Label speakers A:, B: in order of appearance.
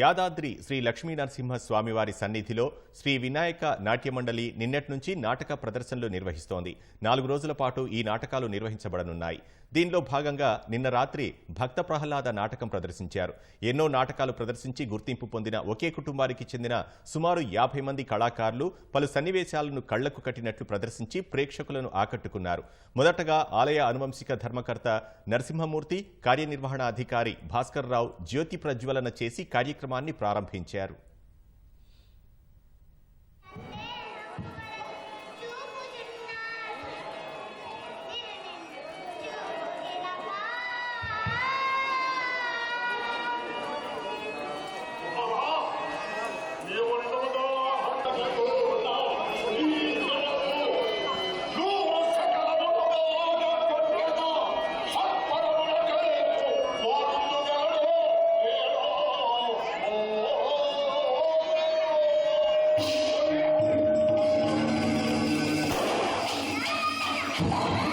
A: యాదాద్రి శ్రీ లక్ష్మీనరసింహ స్వామివారి సన్నిధిలో శ్రీ వినాయక నాట్య మండలి నిన్నటి నుంచి నాటక ప్రదర్శనలు నిర్వహిస్తోంది. నాలుగు రోజుల పాటు ఈ నాటకాలు నిర్వహించబడనున్నాయి. దీనిలో భాగంగా నిన్న రాత్రి భక్త ప్రహ్లాద నాటకం ప్రదర్శించారు. ఎన్నో నాటకాలు ప్రదర్శించి గుర్తింపు పొందిన ఒకే కుటుంబానికి చెందిన సుమారు యాభై మంది కళాకారులు పలు సన్నివేశాలను కళ్ళకు కట్టినట్లు ప్రదర్శించి ప్రేక్షకులను ఆకట్టుకున్నారు. మొదటగా ఆలయ అనువంశిక ధర్మకర్త నరసింహమూర్తి కార్యనిర్వహణ అధికారి భాస్కర్ రావు జ్యోతి ప్రజ్వలన చేసి కార్యక్రమాన్ని ప్రారంభించారు Thank you. Thank you.